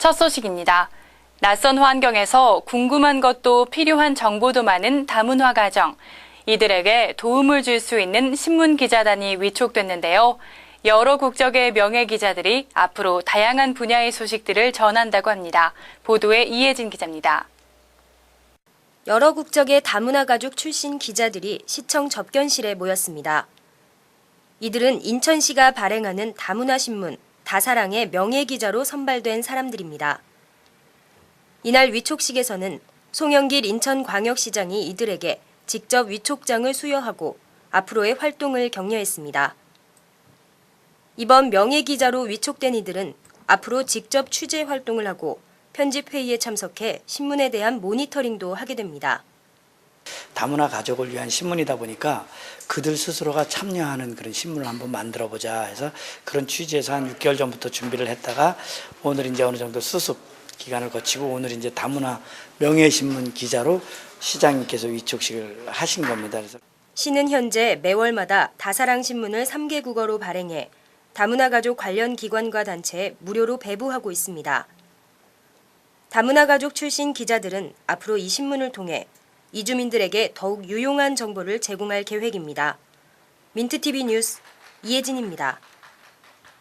첫 소식입니다. 낯선 환경에서 궁금한 것도 필요한 정보도 많은 다문화 가정. 이들에게 도움을 줄 수 있는 신문 기자단이 위촉됐는데요. 여러 국적의 명예 기자들이 앞으로 다양한 분야의 소식들을 전한다고 합니다. 보도에 이혜진 기자입니다. 여러 국적의 다문화 가족 출신 기자들이 시청 접견실에 모였습니다. 이들은 인천시가 발행하는 다문화 신문 다사랑의 명예 기자로 선발된 사람들입니다. 이날 위촉식에서는 송영길 인천광역시장이 이들에게 직접 위촉장을 수여하고 앞으로의 활동을 격려했습니다. 이번 명예 기자로 위촉된 이들은 앞으로 직접 취재 활동을 하고 편집 회의에 참석해 신문에 대한 모니터링도 하게 됩니다. 다문화 가족을 위한 신문이다 보니까 그들 스스로가 참여하는 그런 신문을 한번 만들어 보자 해서 그런 취지에서 한 6개월 전부터 준비를 했다가 오늘 이제 어느 정도 수습 기간을 거치고 오늘 이제 다문화 명예신문 기자로 시장님께서 위촉식을 하신 겁니다. 그래서 시는 현재 매월마다 다사랑 신문을 3개 국어로 발행해 다문화 가족 관련 기관과 단체에 무료로 배부하고 있습니다. 다문화 가족 출신 기자들은 앞으로 이 신문을 통해 이주민들에게 더욱 유용한 정보를 제공할 계획입니다. 민트TV 뉴스 이혜진입니다.